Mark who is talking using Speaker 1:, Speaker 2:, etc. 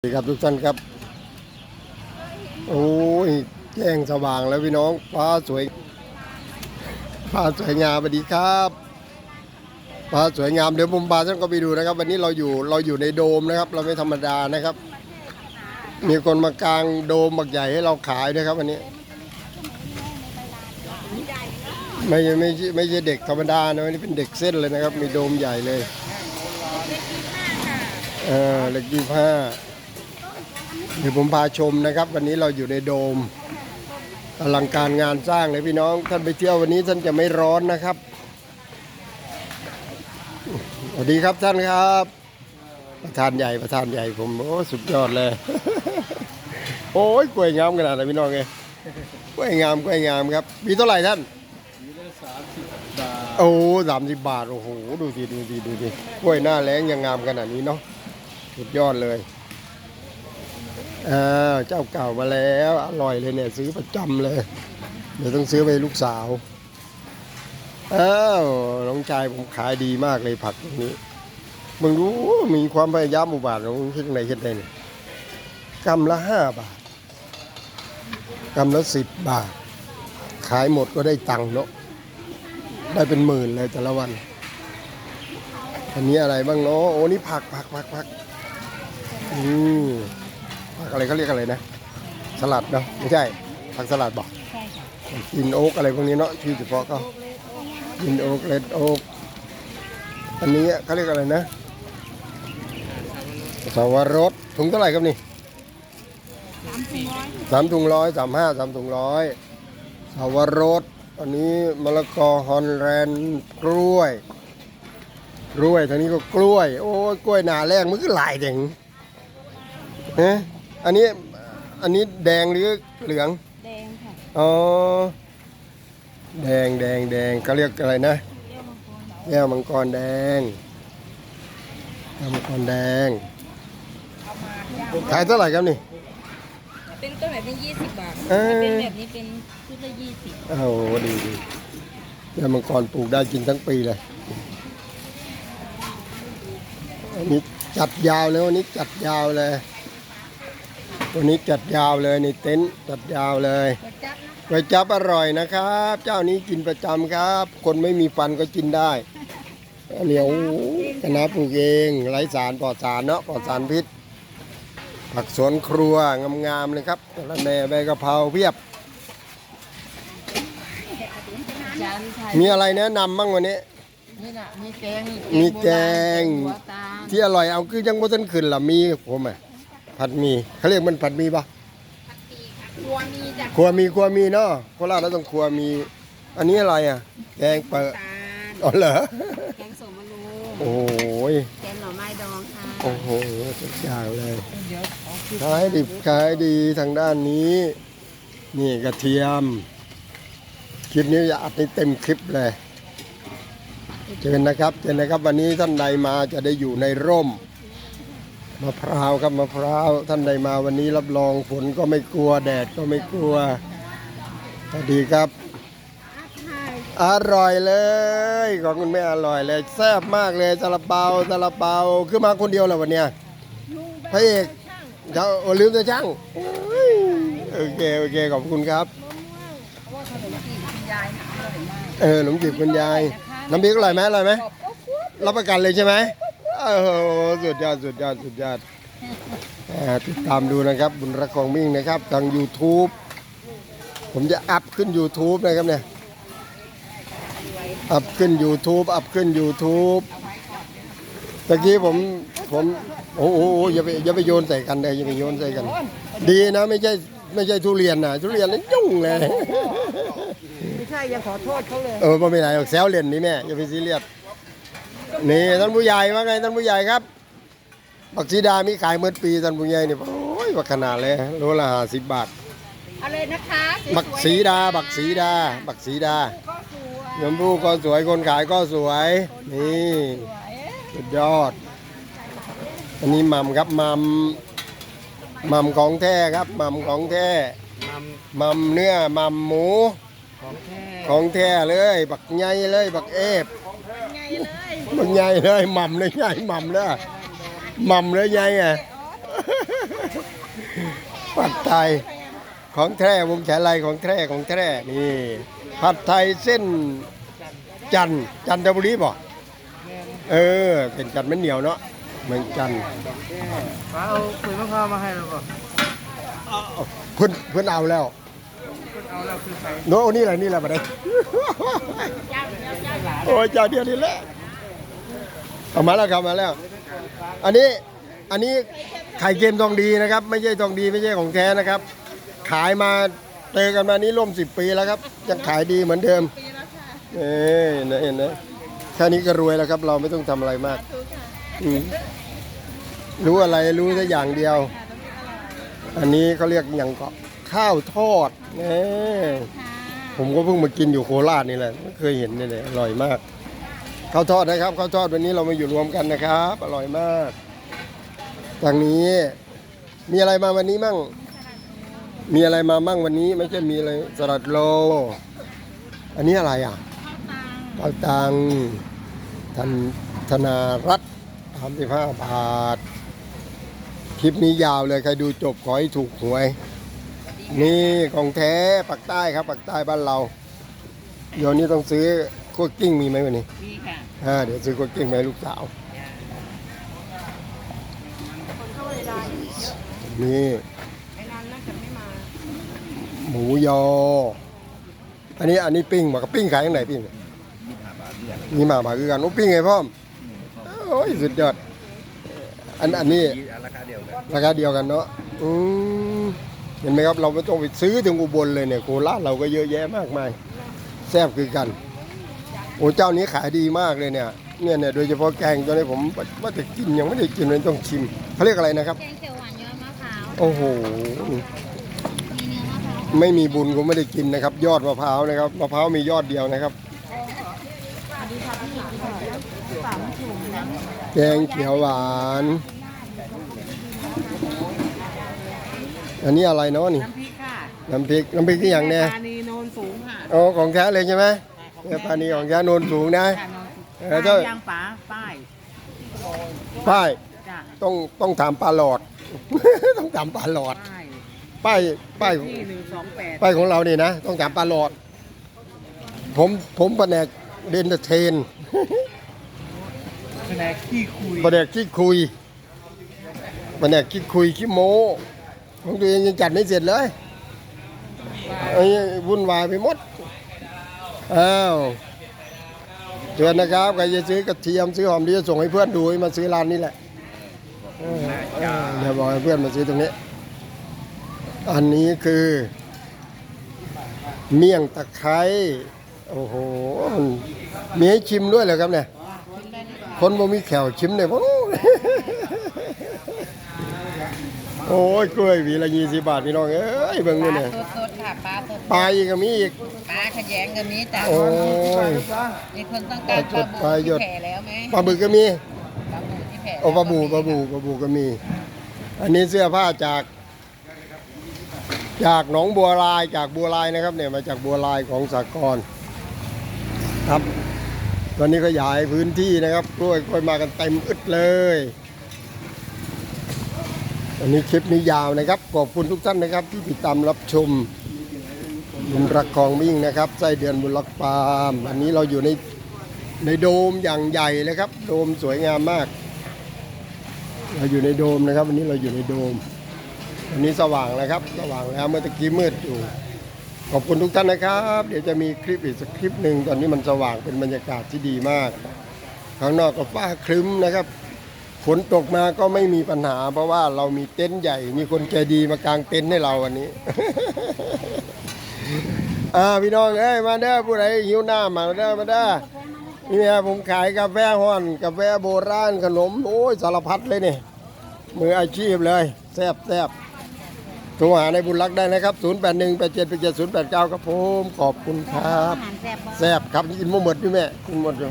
Speaker 1: สวัสดีครับทุกท่านครับ โอ้ยแจ้งสว่างแล้วพี่น้องฟ้าสวยฟ้าสวยงามสวัสดีครับฟ้าสวยงามเดี๋ยวผมพาท่านก็ไปดูนะครับ วันนี้เราอยู่เราอยู่ในโดมนะครับ เราไม่ธรรมดานะครับ มีคนมากางโดมบักใหญ่ให้เราขายด้วยครับวันนี้ไม่ไม่ไม่ใช่เด็กธรรมดานะวันนี้เป็นเด็กเส้นเลยนะครับ มีโดมใหญ่เลย เออเล็กยี่ห้า เดี๋ยวผมพาชมนะครับ วันนี้เราอยู่ในโดมอลังการงานสร้างเลยพี่น้อง ท่านไปเที่ยววันนี้ท่านจะไม่ร้อนนะครับสวัสดีครับท่านครับ ประธานใหญ่ประธานใหญ่ผมโอ้สุดยอดเลย โอ้ยกล้วยงามขนาดไหนพี่น้องไงกล้วยงามกล้วยงามครับ มีเท่าไหร่ท่านโอ้สามสิบบาทโอ้โหดูสิดูสิดูสิกล้วยหน้าแรงยังงามขนาดนี้เนาะสุดยอดเลย อ่าเจ้าเก่ามาแล้ว อร่อยเลยเนี่ยซื้อประจำเลย เดี๋ยวต้องซื้อไปลูกสาว เอ้าน้องชายผมขายดีมากเลยผักตรงนี้มึงรู้มีความพยายามอุบาทของคิดไหนคิดไหนเนี่ยกำละห้าบาทกำละสิบบาท ขายหมดก็ได้ตังค์เนาะได้เป็นหมื่นเลยแต่ละวันอันนี้อะไรบ้างเนาะโอ้นี่ผักผักผักผักอืม อะไรเขาเรียกอะไรนะ สลัดเนาะไม่ใช่ผักสลัดบอก
Speaker 2: ใช่ค่ะ
Speaker 1: กินโอ๊กอะไรพวกนี้เนาะชื่อเฉพาะก็กินโอ๊กเลดโอ๊กอันนี้เขาเรียกอะไรนะสาวรสถุงเท่าไหร่ครับนี่
Speaker 2: สามถุงร้อย
Speaker 1: สามถุงร้อยสามห้าสามถุงร้อยสาวรสอันนี้มะละกอฮอนแลนด์กล้วยกล้วยทางนี้ก็กล้วย โอ้ยกล้วยหนาแรงมันก็หลายเด่งเอ๊ะ อันนี้อันนี้แดงหรือเหลือง
Speaker 2: แดงค่ะ
Speaker 1: อ๋อ แดงแดงแดงเขาเรียกอะไรนะ
Speaker 2: เยี่ยวมังกร
Speaker 1: แก้วมังกรแดงแก้วมังกรแดง
Speaker 2: เอามาย่าง
Speaker 1: ขายเท่าไหร่ครับนี่
Speaker 2: เป็นต้นแบบนี้ยี่สิบบาท
Speaker 1: เอ้ย
Speaker 2: ถ้าเป็นแบบนี้เป็นชุดละยี่สิบ
Speaker 1: โอ้โหดีดีแก้วมังกรปลูกได้กินทั้งปีเลยอันนี้จัดยาวเลยวันนี้จัดยาวเลย วันนี้จัดยาวเลยในเต็นท์จัดยาวเลย
Speaker 2: กระจับนะ
Speaker 1: ก๋วยจั๊บอร่อยนะครับ เจ้านี้กินประจำครับ คนไม่มีฟันก็กินได้อันนี้โอ้โหคณะปลูกเองไร้สารปลอดสารเนาะปลอดสารพิษ ผักสวนครัวงามๆเลยครับกระแหน่ใบกะเพราเพียบ
Speaker 2: จานไทย
Speaker 1: มีอะไรแนะนำบ้างวันนี้
Speaker 2: นี่น่ะมีแกง
Speaker 1: มีแกง
Speaker 2: หัวตาล
Speaker 1: ที่อร่อยเอาคือยังบ่ทันขึ้นล่ะมีผมอะ ผัดหมีเขาเรียกมันผัดหมีปะ
Speaker 2: ครัวมีจ้ะ
Speaker 1: ครัวมีครัวมีเนาะโคราชเราต้องครัวมี อันนี้อะไรอะ แกงเปิด
Speaker 2: ตาล
Speaker 1: อ๋อเหรอ
Speaker 2: แกงสมมะรู
Speaker 1: โอ้ย
Speaker 2: แกงหน่อไม้ดองค่ะ
Speaker 1: โอ้โหทุกอย่างเลย
Speaker 2: เดี๋ยวเอาคือ
Speaker 1: ขายดิบขายดีทางด้านนี้ นี่กระเทียม คลิปนี้จะอัดให้เต็มคลิปเลยเชิญนะครับเชิญนะครับ วันนี้ท่านใดมาจะได้อยู่ในร่ม มะพร้าวครับมะพร้าวท่านใดมาวันนี้รับรองฝนก็ไม่กลัวแดดก็ไม่กลัวสวัสดีครับ อร่อยเลยของคุณแม่อร่อยเลยแซ่บมากเลยซาลาเปาซาลาเปาคือมาคนเดียวเหรอวันเนี้ยพระเอกเจ้าโอ้ลืมตัวช่างโอ้ยโอเคโอเคขอบคุณครับ
Speaker 2: เพราะว่าขนมจีบคุณยายหาอร่อยมาก
Speaker 1: เออหนมจีบคุณยายน้ำพริกอร่อยไหมอร่อยไหม
Speaker 2: กรอบก็คุ้ม
Speaker 1: รับประกันเลยใช่ไหม โอ้โหสุดยอดสุดยอดสุดยอดอ่าติดตามดูนะครับบุญรักของมิ่งนะครับทาง YouTube ผมจะอัพขึ้น YouTube นะครับเนี่ยอัพขึ้น YouTube อัพขึ้น YouTube ตะกี้ผมผมโอ้โหอย่าไปอย่าไปโยนใส่กันเลยอย่าไปโยนใส่กัน ดีนะไม่ใช่ไม่ใช่ทุเรียนนะทุเรียนนี่ยุ่งเลย
Speaker 2: ไม่ใช่ยังขอโทษเขาเลย
Speaker 1: เออไม่เป็นไรหรอกแซวเล่นนี่แม่อย่าไปซีเรียส นี่ท่านผู้ใหญ่ว่าไงท่านผู้ใหญ่ครับบักซีดามีขายเมื่อปีท่านผู้ใหญ่นี่โอ้ยบักขนาดเลยโลละห้าสิบบาท
Speaker 2: เอาเลยนะคะสวยๆ
Speaker 1: บักสีดา บักสีดา บักสีดา
Speaker 2: ก็สวย
Speaker 1: ยมพูก็สวยคนขายก็สวย นี่
Speaker 2: สวย
Speaker 1: สุดยอด อันนี้หมัมครับหมัมหมัมของแท้ครับหมัมของแท้หมัมเนื้อหมัมหมู
Speaker 2: ของแท้
Speaker 1: ของแท้เลย บักใหญ่เลย บักเอฟ
Speaker 2: ไง เลย
Speaker 1: มันใหญ่เลยหม่ำเลยใหญ่หม่ำเลยหม่ำเลยใหญ่ไงผัดไทยของแท้วงแขนลายของแท้ของแท้นี่ผัดไทยเส้นจันทร์จันทบุรีบ่เออเป็นจันทร์มันเหนียวเนาะเมืองจันทร์
Speaker 3: ป้าเอาขุยมะพร้าวมาให้เราก่อน
Speaker 1: เพิ่นเพิ่นเอาแล้ว
Speaker 3: เอาแล้วคือใคร
Speaker 1: โน้นี่แหละนี่แหละมาได้โอ้ยเจ้าเดียวนี่แหละเอามาแล้วครับมาแล้ว อันนี้อันนี้ไข่เค็มทองดีนะครับ ไม่ใช่ทองดีไม่ใช่ของแท้นะครับ ขายมาเจอกันมานี้ร่วมสิบปีแล้วครับยังขายดีเหมือนเดิมเอ้ยเห็นไหมเห็นไหมแค่นี้ก็รวยแล้วครับ เราไม่ต้องทำอะไรมากรู้อะไรรู้แค่อย่างเดียว อันนี้เขาเรียกอย่างก็ ข้าวทอดเน่ผมก็เพิ่งมากินอยู่โคราชนี่แหละไม่เคยเห็นนี่เลยอร่อยมากข้าวทอดนะครับข้าวทอดวันนี้เรามาอยู่รวมกันนะครับ อร่อยมากทางนี้ มีอะไรมาวันนี้มั่ง มีอะไรมามั่งวันนี้ไม่ใช่มีอะไรสลัดโล อันนี้อะไรอะเปาตังทันธนารัตน์สามสิบห้าบาท คลิปนี้ยาวเลย ใครดูจบขอให้ถูกหวย นี่ของแท้ปักใต้ครับปักใต้บ้านเราเดี๋ยวนี้ต้องซื้อคั่วกลิ้งมีไหมวันนี้
Speaker 2: มีค่ะ
Speaker 1: อ่าเดี๋ยวซื้อคั่วกลิ้งไปให้ลูกสาวนี่
Speaker 2: ไอ้นั้นน่าจะไม่มา
Speaker 1: หมูยอ อันนี้อันนี้ปิ้งมากับปิ้งขายยังไงปิ้งนี่มาบาคือกันโอ้ปิ้งไงพ่อมโอ้ยสุดยอดอันอันนี้
Speaker 3: ราคาเดียวกัน
Speaker 1: ราคาเดียวกันเนาะอืม เห็นไหมครับเราไม่ต้องไปซื้อถึงอุบลเลยเนี่ยโคราชเราก็เยอะแยะมากมายแซ่บคือกันโอ้เจ้านี้ขายดีมากเลยเนี่ยเนี่ยเนี่ยโดยเฉพาะแกงตัวนี้ผมว่าจะกินยังไม่ได้กินเลยต้องชิมเขาเรียกอะไรนะครับ
Speaker 4: แกงเขียวหวานยอดมะพร้าว
Speaker 1: โอ้โห
Speaker 4: มีเนื้อมะพร้าว
Speaker 1: ไม่มีบุญก็ไม่ได้กินนะครับ ยอดมะพร้าวนะครับมะพร้าวมียอดเดียวนะครับแกงเขียวหวาน อันนี้อะไรเนาะนี่
Speaker 2: น้ำพริกค่ะ
Speaker 1: น้ำพริก น้ำพริกที่อย่างเนี้ย
Speaker 2: ปลานีโนนสูงค่ะ
Speaker 1: อ๋อของแท้เลยใช่ไหมเนี่ยปลานีของแท้โนนสูงนะ
Speaker 2: ค่ะโนนสูง
Speaker 1: เออเจ้า
Speaker 2: ย่างป๋าป้าย
Speaker 1: ป้าย
Speaker 2: จ้ะ
Speaker 1: ต้องต้องถามปลาหลอด ต้องถามปลาหลอด
Speaker 2: ป้าย
Speaker 1: ป้ายป้าย
Speaker 2: ที่หนึ่งสองแปด
Speaker 1: ป้ายของเรานี่นะ ต้องถามปลาหลอด ผมผมแผนกเดนเตอร์เทน
Speaker 3: แผนกขี้คุย
Speaker 1: แผนกขี้คุยแผนกขี้คุยขี้โม้ ของตัวเองยังจัดไม่เสร็จเลยไอ้วุ่นวายไปหมดอ้าวเชิญนะครับใครจะซื้อกระเทียมซื้อหอมดีจะส่งให้เพื่อนดูมาซื้อร้านนี้แหละเดี๋ยวบอกให้เพื่อนมาซื้อตรงนี้ อันนี้คือ เมี่ยงตะไคร้โอ้โหมีให้ชิมด้วยเหรอครับเนี่ย คนบ่มีแขวชิมเนี่ยโอ้ โอ้ยกล้วยหวีละยี่สิบบาทพี่น้องเอ้ยเบิ่ง
Speaker 2: ป
Speaker 1: นี่
Speaker 2: ลา
Speaker 1: เนี่ย
Speaker 2: สดๆค่ะปลาสด
Speaker 1: ปลาอีกก็มีอีก
Speaker 2: ปลาขยงก็มีจ้ะ
Speaker 1: โอ้ย
Speaker 2: มีคนต้องการปลาบู
Speaker 1: ปลาหย
Speaker 2: ที่
Speaker 1: ด
Speaker 2: แผ่แล้วไหม
Speaker 1: ปลาบึกก็มี
Speaker 2: ปลาบูที่แผ่
Speaker 1: โอ้ปลาบูปลาบูปลาบูก็มี อันนี้เสื้อผ้าจาก จากหนองบัวลายจากบัวลายนะครับ เนี่ยมาจากบัวลายของสากลครับ ตอนนี้ขยายพื้นที่นะครับกล้วยกล้วยมากันเต็มอึดเลย อันนี้คลิปนี้ยาวนะครับ ขอบคุณทุกท่านนะครับ ที่ติดตามรับชมบุญรักคองมิ่งนะครับไส้เดือนบุญรักปาล์มอันนี้เราอยู่ในในโดมอย่างใหญ่เลยครับ โดมสวยงามมาก เราอยู่ในโดมนะครับ วันนี้เราอยู่ในโดมวันนี้สว่างแล้วครับ สว่างแล้วเมื่อตะกี้มืดอยู่ ขอบคุณทุกท่านนะครับ เดี๋ยวจะมีคลิปอีกสักคลิปหนึ่งตอนนี้มันสว่างเป็นบรรยากาศที่ดีมาก ข้างนอกก็ฟ้าครึ้มนะครับ ฝนตกมาก็ไม่มีปัญหา เพราะว่าเรามีเต็นท์ใหญ่ มีคนใจดีมากางเต็นท์ให้เราวันนี้ อ่าพี่น้องเอ้ยมาเด้อผู้ใดหิวหน้ำมาเด้อมาเด้อนี่ไงผมขายกาแฟห้อนกาแฟโบราณขนมโอ้ยสารพัดเลยนี่มืออาชีพเลยแซ่บแซ่บโทรหาในบุญรักได้นะครับ 0 8 1 8 7 8 7 0 8 9 ครับผม ขอบคุณครั
Speaker 4: บ
Speaker 1: แซ่บครับกินหมดหมดด้วยแม่กินหมดอยู่